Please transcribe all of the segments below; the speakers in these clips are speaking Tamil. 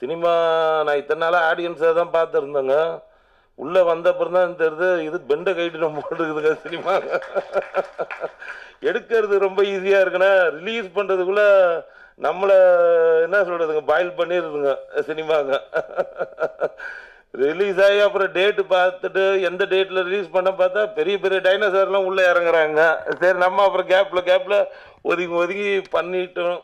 சினிமா நான் இத்தனை நாளாக ஆடியன்ஸாக தான் பார்த்துருந்தேங்க. உள்ளே வந்த அப்புறம் தான் தெரியுது இது பெண்டை கைட்டு நம்ம போட்டுருக்குதுங்க சினிமா. எடுக்கிறது ரொம்ப ஈஸியாக இருக்குண்ணா. ரிலீஸ் பண்ணுறதுக்குள்ள நம்மளை என்ன சொல்கிறதுங்க பாயில் பண்ணிடுதுங்க சினிமாங்க. ரிலீஸ் ஆகி அப்புறம் டேட்டு பார்த்துட்டு எந்த டேட்டில் ரிலீஸ் பண்ண பார்த்தா பெரிய பெரிய டைனோசர்லாம் உள்ளே இறங்குறாங்க. சரி நம்ம அப்புறம் கேப்பில் கேப்பில் ஒதுங்கி ஒதுங்கி பண்ணிட்டோம்.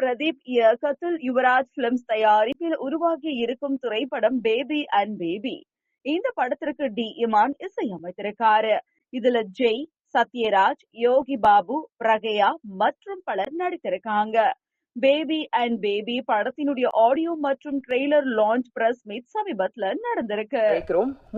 பிரதீப் இயக்கத்தில் யுவராஜ் பிலிம்ஸ் தயாரிப்பில் உருவாகி இருக்கும் திரைப்படம் பேபி அண்ட் பேபி இந்த படத்திற்கு டி. இமான் இசையமைத்திருக்காரு. இதுல ஜெய் சத்யராஜ் யோகி பாபு பிரகயா மற்றும் பலர் நடித்திருக்காங்க. பேபி அண்ட் பேபி படத்தினுடைய ஆடியோ மற்றும் ட்ரெய்லர் லான்ச் பிரஸ் மீட் சமீபத்துல நடந்திருக்கு.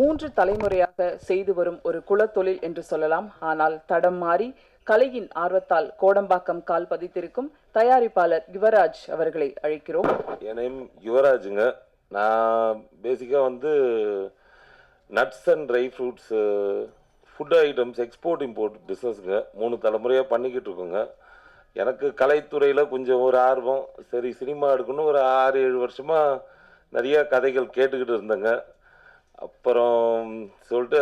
மூன்று தலைமுறையாக செய்து வரும் ஒரு குலத்தொழில் என்று சொல்லலாம். ஆனால் தடம் மாறி கலையின் ஆர்வத்தால் கோடம்பாக்கம் கால் பதித்திருக்கும் தயாரிப்பாளர் யுவராஜ் அவர்களை அழைக்கிறோம். என் நேம் யுவராஜுங்க. நான் பேசிக்காக வந்து nuts and dry fruits food items export import பிஸ்னஸ்ங்க மூணு தலைமுறையாக பண்ணிக்கிட்டு இருக்கோங்க. எனக்கு கலைத்துறையில் கொஞ்சம் ஒரு ஆர்வம். சரி சினிமா எடுக்கணும் ஒரு ஆறு ஏழு வருஷமாக நிறையா கதைகள் கேட்டுக்கிட்டு இருந்தேங்க. அப்புறம் சொல்லிட்டு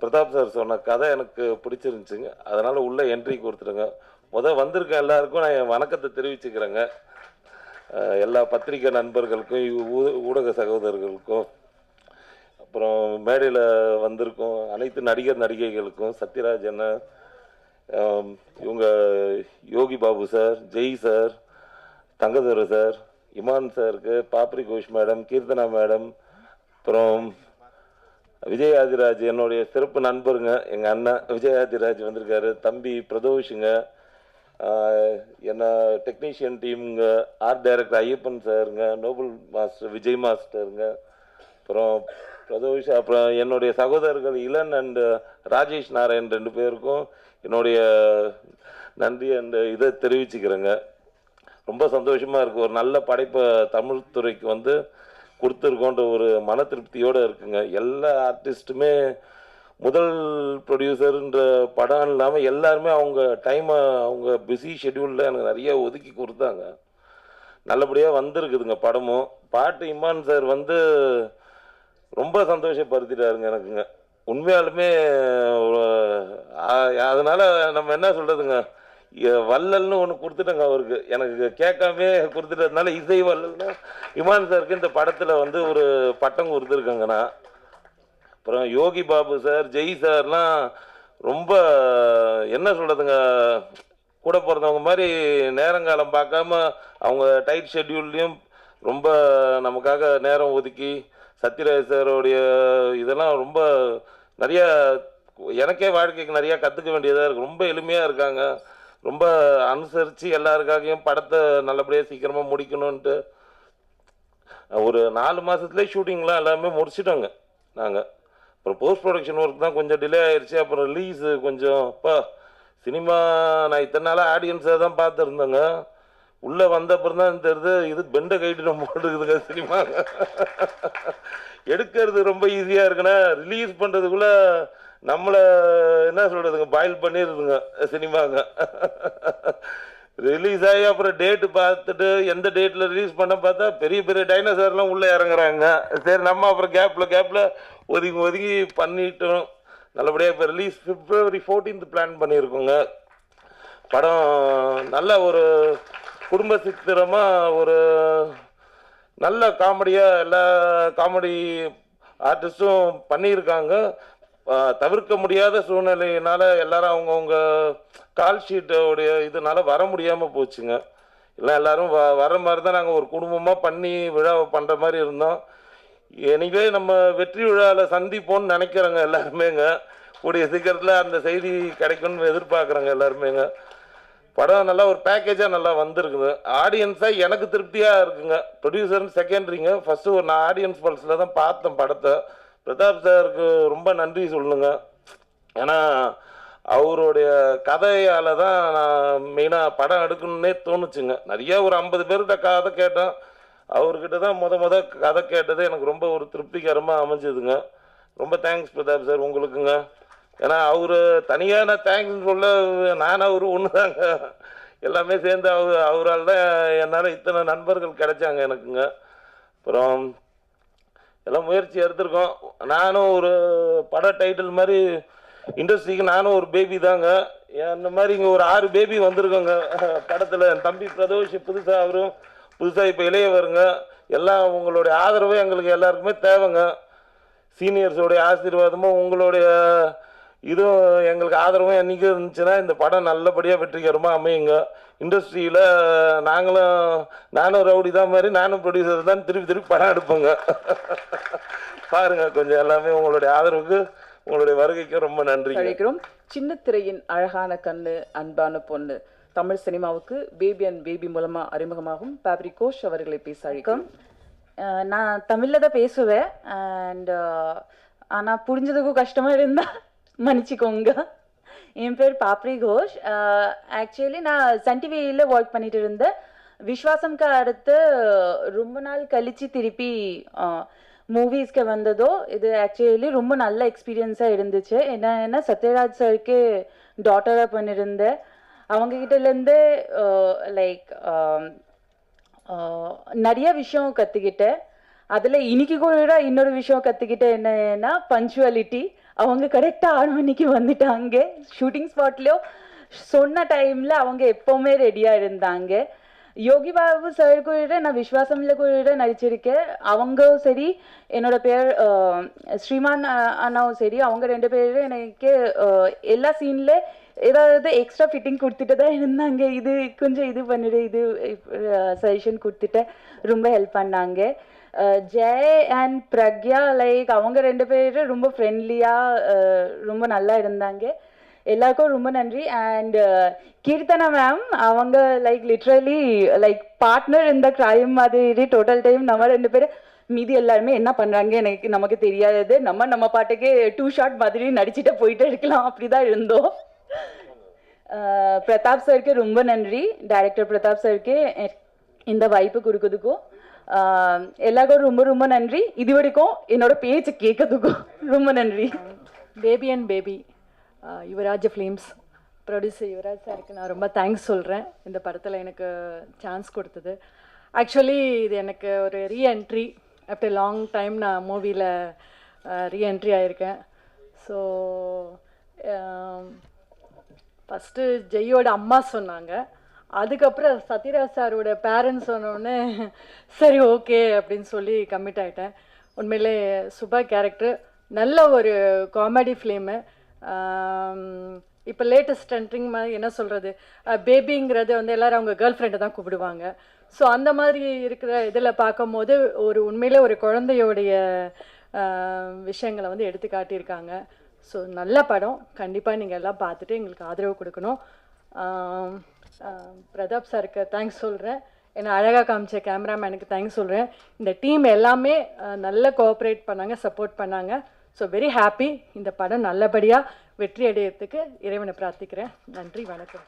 பிரதாப் சார் சொன்ன கதை எனக்கு பிடிச்சிருந்துச்சுங்க. அதனால் உள்ளே என்ட்ரி கொடுத்துருங்க முத வந்திருக்க எல்லாருக்கும் நான் என் வணக்கத்தை தெரிவிச்சுக்கிறேங்க. எல்லா பத்திரிக்கை நண்பர்களுக்கும் ஊ- ஊடக சகோதரர்களுக்கும் அப்புறம் மேடையில் வந்திருக்கும் அனைத்து நடிகர் நடிகைகளுக்கும் சத்யராஜ் அண்ணன் இவங்க Yogi Babu sir Jai sir Thangadurai sir Imman சாருக்கு பாப்ரி கோஷ் மேடம் கீர்த்தனா மேடம் அப்புறம் விஜய் ஆதிராஜ் என்னுடைய சிறப்பு நண்பருங்க. எங்கள் அண்ணன் விஜயாதிராஜ் வந்திருக்காரு. தம்பி பிரதோஷுங்க. என்ன டெக்னீஷியன் டீமுங்க ஆர்ட் டைரக்டர் ஐயப்பன் சாருங்க. நோபல் மாஸ்டர் விஜய் மாஸ்டருங்க. அப்புறம் பிரதோஷ் அப்புறம் என்னுடைய சகோதரர்கள் இளன் அண்டு ராஜேஷ் நாராயண் ரெண்டு பேருக்கும் என்னுடைய நன்றி அண்டு இதை தெரிவிச்சுக்கிறேங்க. ரொம்ப சந்தோஷமாக இருக்குது ஒரு நல்ல படைப்பை தமிழ் துறைக்கு வந்து கொடுத்துருக்கோன்ற ஒரு மன திருப்தியோடு இருக்குங்க. எல்லா ஆர்டிஸ்ட்டுமே முதல் ப்ரொடியூசருன்ற படம் இல்லாமல் எல்லாருமே அவங்க டைமை அவங்க பிஸி ஷெட்யூலில் எனக்கு நிறைய ஒதுக்கி கொடுத்தாங்க. நல்லபடியாக வந்திருக்குதுங்க படமும் பாட்டு இம்மான் சார் வந்து ரொம்ப சந்தோஷப்படுத்திட்டாருங்க எனக்குங்க. உண்மையாலுமே அதனால் நம்ம என்ன சொல்கிறதுங்க வள்ளல்னு ஒன்று கொடுத்துட்டேங்க அவருக்கு. எனக்கு கேட்காமே கொடுத்துட்டதுனால இசை வள்ளல்னா இமான் சாருக்கு இந்த படத்தில் வந்து ஒரு பட்டம் கொடுத்துருக்கேங்க நான். அப்புறம் யோகி பாபு சார் ஜெய் சார்லாம் ரொம்ப என்ன சொல்கிறதுங்க கூட பிறந்தவங்க மாதிரி நேரங்காலம் பார்க்காம அவங்க டைட் ஷெட்யூல்லையும் ரொம்ப நமக்காக நேரம் ஒதுக்கி சத்யராஜ் சாரோடைய இதெல்லாம் ரொம்ப நிறையா எனக்கே வாழ்க்கைக்கு நிறையா கற்றுக்க வேண்டியதாக இருக்குது ரொம்ப எளிமையாக இருக்காங்க. ரொம்ப அனுசரித்து எல்லாருக்காகவும் படத்தை நல்லபடியாக சீக்கிரமாக முடிக்கணுன்ட்டு ஒரு நாலு மாதத்துலேயே ஷூட்டிங்லாம் எல்லாமே முடிச்சிட்டோங்க நாங்கள் அப்புறம் போஸ்ட் ப்ரொடக்ஷன் ஒர்க் தான் கொஞ்சம் டிலே ஆயிடுச்சு அப்புறம் ரிலீஸ் கொஞ்சம் இப்போ சினிமா நான் இத்தனை நாளாக ஆடியன்ஸாக தான் பார்த்துருந்தேங்க. உள்ளே வந்த அப்புறம் தான் தெரியுது இது பெண்டை கைட்டு நம்ம போட்டுருக்குதுங்க சினிமா எடுக்கிறது ரொம்ப ஈஸியாக இருக்குண்ணா. ரிலீஸ் பண்ணுறதுக்குள்ளே நம்மளை என்ன சொல்கிறதுங்க பாயில் பண்ணிடுதுங்க சினிமாங்க. ரிலீஸ் ஆகி அப்புறம் டேட்டு பார்த்துட்டு எந்த டேட்டில் ரிலீஸ் பண்ண பார்த்தா பெரிய பெரிய டைனோசர்லாம் உள்ளே இறங்குறாங்க. சரி நம்ம அப்புறம் கேப்பில் கேப்பில் ஒதுங்கி ஒதுங்கி பண்ணிட்டோம். நல்லபடியாக இப்போ ரிலீஸ் பிப்ரவரி 14th பிளான் பண்ணியிருக்கோங்க. படம் நல்ல ஒரு குடும்ப சித்திரமாக ஒரு நல்ல காமெடியாக எல்லா காமெடி ஆர்டிஸ்ட்டும் பண்ணியிருக்காங்க. தவிர்க்க முடியாத சூழ்நிலையினால எல்லாரும் அவங்கவுங்க கால் ஷீட்டோடைய இதனால வர முடியாமல் போச்சுங்க. இல்லை எல்லாரும் வ வர மாதிரி தான் நாங்கள் ஒரு குடும்பமாக பண்ணி விழாவை பண்ணுற மாதிரி இருந்தோம். எனிவே நம்ம வெற்றி விழாவில் சந்திப்போம்னு நினைக்கிறோங்க எல்லாருமேங்க. கூடிய சீக்கிரத்தில் அந்த செய்தி கிடைக்கும்னு எதிர்பார்க்குறோங்க எல்லாருமேங்க. படம் நல்லா ஒரு பேக்கேஜாக நல்லா வந்திருக்குது. ஆடியன்ஸாக எனக்கு திருப்தியாக இருக்குங்க. ப்ரொடியூசர்னு செகண்டரிங்க ஃபஸ்ட்டு ஒரு நான் ஆடியன்ஸ் பல்ஸில் தான் பார்த்தேன் படத்தை. பிரதாப் சாருக்கு ரொம்ப நன்றி சொல்லுங்க ஏன்னா அவருடைய கதையால் தான் நான் மெயினாக படம் எடுக்கணுன்னே தோணுச்சுங்க. நிறையா ஒரு ஐம்பது பேர்கிட்ட கதை கேட்டேன். அவர்கிட்ட தான் முத முத கதை கேட்டது எனக்கு ரொம்ப ஒரு திருப்திகரமாக அமைஞ்சதுங்க. ரொம்ப தேங்க்ஸ் பிரதாப் சார் உங்களுக்குங்க. ஏன்னா அவர் தனியாக நான் தேங்க்ஸ் சொல்ல நான் அவர் ஒன்று தாங்க எல்லாமே சேர்ந்து அவர் அவரால் தான் என்னால் இத்தனை நண்பர்கள் கிடைச்சாங்க எனக்குங்க. அப்புறம் எல்லாம் முயற்சி எடுத்திருக்கோம். நானும் ஒரு பட டைட்டில் மாதிரி இண்டஸ்ட்ரிக்கு நானும் ஒரு பேபி தாங்க. அந்த மாதிரி இங்கே ஒரு ஆறு பேபி வந்திருக்கோங்க. படத்தில் என் தம்பி பிரதோஷ் புதுசாக அவரும் புதுசாக இப்போ இளையவருங்க. எல்லாம் உங்களுடைய ஆதரவு எங்களுக்கு எல்லாருக்குமே தேவைங்க. சீனியர்ஸோடைய ஆசீர்வாதமும் உங்களுடைய இதுவும் எங்களுக்கு ஆதரவும் என்னைக்கு இருந்துச்சுன்னா இந்த படம் நல்லபடியாக வெற்றிகரமாக அமையுங்க. இண்டஸ்ட்ரியில் நாங்களும் நானும் ரவுடி தான் மாதிரி நானும் ப்ரொடியூசர் தான் திருப்பி திருப்பி படம் எடுப்போங்க. பாருங்க கொஞ்சம் எல்லாமே உங்களுடைய ஆதரவுக்கு உங்களுடைய வருகைக்கு ரொம்ப நன்றிங்க. அழைக்கிறோம். சின்ன திரையின் அழகான கண்ணு அன்பான பொண்ணு. தமிழ் சினிமாவுக்கு பேபி அண்ட் பேபி மூலமா அறிமுகமாகும் பாப்ரி கோஷ் அவர்களை பேச அழைக்கும் நான் தமிழில் தான் பேசுவேன். அண்ட் ஆனால் புரிஞ்சதுக்கும் கஷ்டமாக இருந்தா மன்னிச்சுக்கோங்க. என் பேர் பாப்ரி கோஷ். ஆக்சுவலி நான் சன் டிவியில் ஒர்க் பண்ணிட்டு இருந்தேன். விஸ்வாசம்க்கு அடுத்து ரொம்ப நாள் கழிச்சு திருப்பி மூவிஸ்க்கு வந்ததோ இது ஆக்சுவலி ரொம்ப நல்ல எக்ஸ்பீரியன்ஸாக இருந்துச்சு. என்னன்னா சத்யராஜ் சருக்கு டாட்டராக பண்ணியிருந்தேன் அவங்ககிட்டலேருந்து லைக் நிறைய விஷயம் கற்றுக்கிட்டேன் அதில் இன்னைக்கு கூட இன்னொரு விஷயம் கற்றுக்கிட்டேன் என்னன்னா பஞ்சுவாலிட்டி அவங்க கரெக்டாக ஆறு மணிக்கு வந்துட்டாங்க. ஷூட்டிங் ஸ்பாட்லேயோ சொன்ன டைமில் அவங்க எப்போவுமே ரெடியாக இருந்தாங்க. யோகி பாபு சார் கூட நான் விஸ்வாசம்ல கூட நடிச்சிருக்கேன். அவங்க சரி என்னோட பேர் ஸ்ரீமான் அண்ணாவும் சரி அவங்க ரெண்டு பேரும் எனக்கு எல்லா சீனில் ஏதாவது எக்ஸ்ட்ரா ஃபிட்டிங் கொடுத்துட்டு தான் இருந்தாங்க. இது கொஞ்சம் இது பண்ணிடு இது சஜஷன் கொடுத்துட்டு ரொம்ப ஹெல்ப் பண்ணாங்க. ஜெய் அண்ட் பிரக்யா லைக் அவங்க ரெண்டு பேரும் ரொம்ப ஃப்ரெண்ட்லியாக ரொம்ப நல்லா இருந்தாங்க. எல்லாருக்கும் ரொம்ப நன்றி. அண்ட் கீர்த்தனா மேம் அவங்க லைக் லிட்ரலி லைக் பார்ட்னர் இந்த கிரைம் மாதிரி டோட்டல் டைம் நம்ம ரெண்டு பேரும் மீதி எல்லாருமே என்ன பண்ணுறாங்க எனக்கு நமக்கு தெரியாது. நம்ம நம்ம பாட்டுக்கு டூ ஷாட் மாதிரி நடிச்சுட்டு போயிட்டு இருக்கலாம். அப்படிதான் இருந்தோம். பிரதாப் சருக்கு ரொம்ப நன்றி. டைரக்டர் பிரதாப் சருக்கு இந்த வாய்ப்பு கொடுக்குறதுக்கும். எல்லாருக்கும் ரொம்ப ரொம்ப நன்றி. இது வரைக்கும் என்னோட பேச்சு கேட்கறதுக்கும் ரொம்ப நன்றி. Baby and baby Yuvraj films producer Yuvraj சாருக்கு நான் ரொம்ப தேங்க்ஸ் சொல்கிறேன் இந்த படத்தில் எனக்கு சான்ஸ் கொடுத்தது. ஆக்சுவலி இது எனக்கு ஒரு ரீஎன்ட்ரி ஆஃப்டர் லாங் டைம் நான் மூவியில் ரீஎன்ட்ரி ஆயிருக்கேன். ஸோ ஃபஸ்ட்டு ஜெய்யோட அம்மா சொன்னாங்க. அதுக்கப்புறம் சத்யராஜ் சாரோட பேரண்ட்ஸ் சொன்னோடனே சரி ஓகே அப்படின்னு சொல்லி கம்மிட் ஆகிட்டேன் உண்மையிலே சுபா கேரக்டர் நல்ல ஒரு காமெடி ஃபிலிமு இப்போ லேட்டஸ்ட் ட்ரெண்டிங் மாதிரி என்ன சொல்கிறது பேபிங்கிறது வந்து எல்லாரும் அவங்க கேர்ள் ஃப்ரெண்டை தான் கூப்பிடுவாங்க. ஸோ அந்த மாதிரி இருக்கிற இதில் பார்க்கும்போது ஒரு உண்மையிலே ஒரு குழந்தையோடைய விஷயங்களை வந்து எடுத்து காட்டியிருக்காங்க. ஸோ நல்ல படம். கண்டிப்பாக நீங்கள் எல்லாம் பார்த்துட்டு எங்களுக்கு ஆதரவு கொடுக்கணும். பிரதாப் சாருக்கு தேங்க்ஸ் சொல்கிறேன் என்னை அழகாக காமிச்ச கேமராமேனுக்கு தேங்க்ஸ் சொல்கிறேன் இந்த டீம் எல்லாமே நல்ல கோஆப்ரேட் பண்ணாங்க சப்போர்ட் பண்ணாங்க. ஸோ வெரி ஹாப்பி இந்த படம் நல்லபடியாக வெற்றி அடையிறதுக்கு இறைவனை பிரார்த்திக்கிறேன். நன்றி வணக்கம்.